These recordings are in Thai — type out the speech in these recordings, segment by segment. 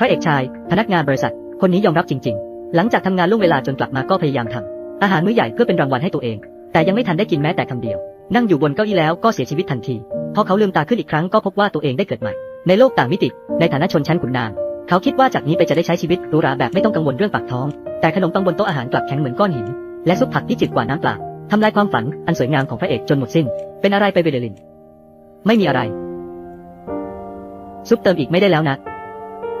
พระเอกชาย พนักงานบริษัท คนนี้ยอมรับจริง ๆ หลังจากทำงานล่วงเวลาจนกลับมาก็พยายามทำอาหารมื้อใหญ่เพื่อเป็นรางวัลให้ตัวเอง แต่ยังไม่ทันได้กินแม้แต่คำเดียว นั่งอยู่บนเก้าอี้แล้วก็เสียชีวิตทันที พอเขาลืมตาขึ้นอีกครั้งก็พบว่าตัวเองได้เกิดใหม่ ในโลกต่างมิติ ในฐานะชนชั้นขุนนาง เขาคิดว่าจากนี้ไปจะได้ใช้ชีวิตหรูหราแบบไม่ต้องกังวลเรื่องปากท้อง แต่ขนมปังบนโต๊ะอาหารกลับแข็งเหมือนก้อนหิน และซุปผักที่จืดกว่าน้ำเปล่าทำลายความฝันอันสวยงามของพระเอกจนหมดสิ้น เป็นอะไรไปเบเดลิน ไม่มีอะไร ซุปเติมอีกไม่ได้แล้วนะ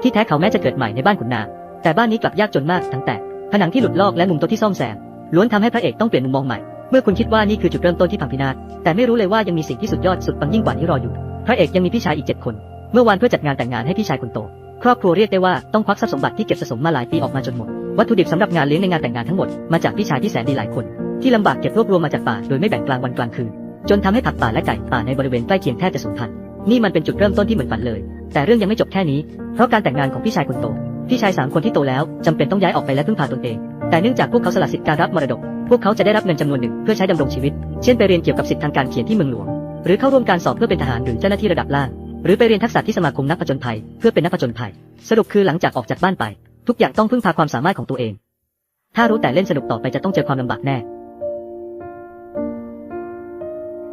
ที่แท้เขาแม้จะเกิดใหม่ในบ้านขุนนางแต่บ้านนี้กลับยากจนมากทั้งแต่ผนังที่หลุดลอกและมุมโต๊ะที่ซ่อมแซมล้วนทำให้พระเอกต้องเปลี่ยนมุมมองใหม่ เมื่อคุณคิดว่านี่คือจุดเริ่มต้นที่พังพินาศแต่ไม่รู้เลยว่ายังมีสิ่งที่สุดยอดสุดปังยิ่งกว่านี้รออยู่ พระเอกยังมีพี่ชายอีกเจ็ดคน เมื่อวานเพื่อจัดงานแต่งงานให้พี่ชายคนโต ครอบครัวเรียกได้ว่าต้องควักทรัพย์สมบัติที่เก็บสะสมมาหลายปีออกมาจนหมด วัตถุดิบสำหรับงานเลี้ยงในงานแต่งงานทั้งหมดมาจากพี่ชายที่แสนดีหลายคน ที่ลำบากเก็บรวบรวมมาจากป่าโดยไม่แบ่งกลางวันกลางคืน จนทำให้ผักป่าและไก่ป่าในบริเวณใกล้เคียงแทบจะสูญพันธุ์นี่มันเป็นจุดเริ่มต้นที่เหมือนฝันเลย แต่เรื่องยังไม่จบแค่นี้ เพราะการแต่งงานของพี่ชายคนโต พี่ชายสามคนที่โตแล้วจำเป็นต้องย้ายออกไปและพึ่งพาตนเอง แต่เนื่องจากพวกเขาสละสิทธิการรับมรดก พวกเขาจะได้รับเงินจำนวนหนึ่งเพื่อใช้ดำรงชีวิต เช่นไปเรียนเกี่ยวกับสิทธิทางการเขียนที่เมืองหลวง หรือเข้าร่วมการสอบเพื่อเป็นทหารหรือเจ้าหน้าที่ระดับล่าง หรือไปเรียนทักษะที่สมาคมนักผจญภัยเพื่อเป็นนักผจญภัย สรุปคือหลังจากออกจากบ้านไป ทุกอย่างต้องพึ่งพาความสามารถของตัวเอง ถ้ารู้แต่เล่นสนุกต่อไปจะต้องเจอความลำบากแน่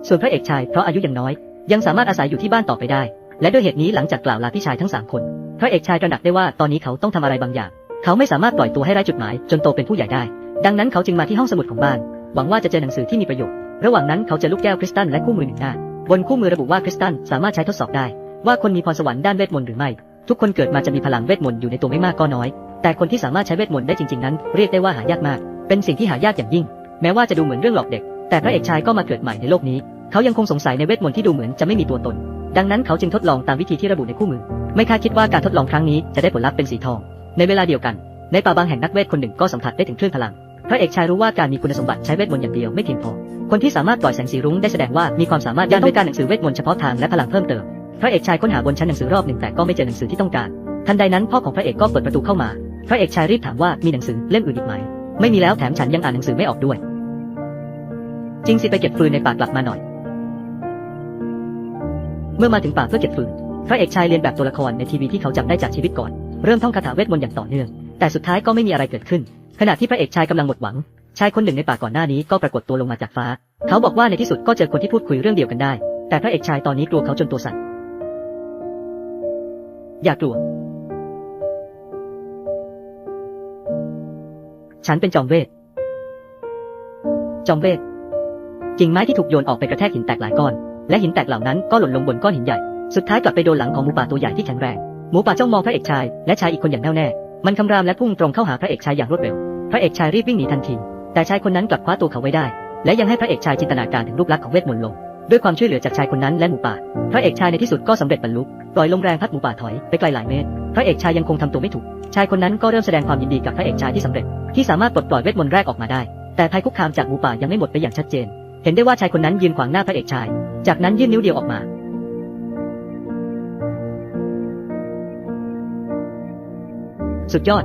ส่วนพระเอกชายเพราะอายุยังน้อย ยังสามารถอาศัยอยู่ที่บ้านต่อไปได้ และด้วยเหตุนี้หลังจากกล่าวลาพี่ชายทั้งสามคนพระเอกชายตระหนักได้ว่าตอนนี้เขาต้องทำอะไรบางอย่าง เขาไม่สามารถปล่อยตัวให้ไร้จุดหมาย จนโตเป็นผู้ใหญ่ได้ ดังนั้นเขาจึงมาที่ห้องสมุดของบ้าน หวังว่าจะเจอหนังสือที่มีประโยชน์ ระหว่างนั้นเขาเจอลูกแก้วคริสตัลและคู่มือหนึ่งหน้าบนคู่มือระบุว่าคริสตัลสามารถใช้ทดสอบได้ ว่าคนมีพรสวรรค์ด้านเวทมนต์หรือไม่ ทุกคนเกิดมาจะมีพลังเวทมนต์อยู่ในตัวไม่มากก็น้อย แต่คนที่สามารถใช้เวทมนต์ได้จริงๆนั้นเรียกได้ว่าหายากมาก เป็นสิ่งที่หายากอย่างยิ่ง แม้ว่าจะดูเหมือนเรื่องหลอกเด็ก แต่พระเอกชายก็มาเกิดใหม่ในโลกนี้ เขายังคงสงสัยในเวทมนต์ที่ดูเหมือนจะไม่มีตัวตน ดังนั้นเขาจึงทดลองตามวิธีที่ระบุในคู่มือ ไม่คาดคิดว่าการทดลองครั้งนี้จะได้ผลลัพธ์เป็นสีทอง ในเวลาเดียวกัน ในป่าบางแห่งนักเวทคนหนึ่งก็สัมผัสได้ถึงคลื่นพลังพระเอกชายรู้ว่าการมีคุณสมบัติใช้เวทมนต์อย่างเดียวไม่เพียงพอ คนที่สามารถปล่อยแสงสีรุ้งได้แสดงว่ามีความสามารถด้านด้วยการหนังสือเวทมนต์เฉพาะทางและพลังเพิ่มเติม พระเอกชายค้นหาบนชั้นหนังสือรอบหนึ่งแต่ก็ไม่เจอหนังสือที่ต้องการ ทันใดนั้นพ่อของพระเอกก็เปิดประตูเข้ามา พระเอกชายรีบถามว่ามีหนังสือเล่มอื่นอีกไหม ไม่มีแล้วแถมฉันยังอ่านหนังสือไม่ออกด้วย จริงสิไปเก็บฟืนในป่ากลับมาหน่อย เมื่อมาถึงป่าเพื่อเก็บฟืน พระเอกชายเรียนแบบตัวละครในทีวีที่เขาจำได้จากชีวิตก่อน เริ่มท่องคาถาเวทมนต์อย่างต่อเนื่อง แต่สุดท้ายก็ไม่มีอะไรเกิดขึ้น ขณะที่พระเอกชายกำลังหมดหวัง ชายคนหนึ่งในป่าก่อนหน้านี้ก็ปรากฏตัวลงมาจากฟ้า เขาบอกว่าในที่สุดก็เจอคนที่พูดคุยเรื่องเดียวกันได้ แต่พระเอกชายตอนนี้กลัวเขาจนตัวสั่น อย่ากลัว ฉันเป็นจอมเวท จอมเวท กิ่งไม้ที่ถูกโยนออกไปกระแทกหินแตกหลายก้อน และหินแตกเหล่านั้นก็หล่นลงบนก้อนหินใหญ่ สุดท้ายกลับไปโดนหลังของหมูป่าตัวใหญ่ที่แข็งแรง หมูป่าจ้องมองพระเอกชายและชายอีกคนอย่างแน่วแน่ มันคำรามและพุ่งตรงเข้าหาพระเอกชายอย่างรวดเร็ว พระเอกชายรีบวิ่งหนีทันที แต่ชายคนนั้นกลับคว้าตัวเขาไว้ได้ และยังให้พระเอกชายจินตนาการถึงรูปลักษณ์ของเวทมนต์ลง ด้วยความช่วยเหลือจากชายคนนั้นและหมูป่า พระเอกชายในที่สุดก็สำเร็จบรรลุ ปล่อยลมแรงพัดหมูป่าถอยไปไกลหลายเมตร พระเอกชายยังคงทำตัวไม่ถูก ชายคนนั้นก็เริ่มแสดงความยินดีกับพระเอกชายที่สำเร็จ ที่สามารถปลดปล่อยเวทมนต์แรกออกมาได้ แต่ภัยคุกคามจากหมูป่ายังไม่หมดไปอย่างชัดเจน เห็นได้ว่าชายคนนั้นยืนขวางหน้าพระเอกชาย จากนั้นยื่นนิ้วเดียวออกมา สุดยอด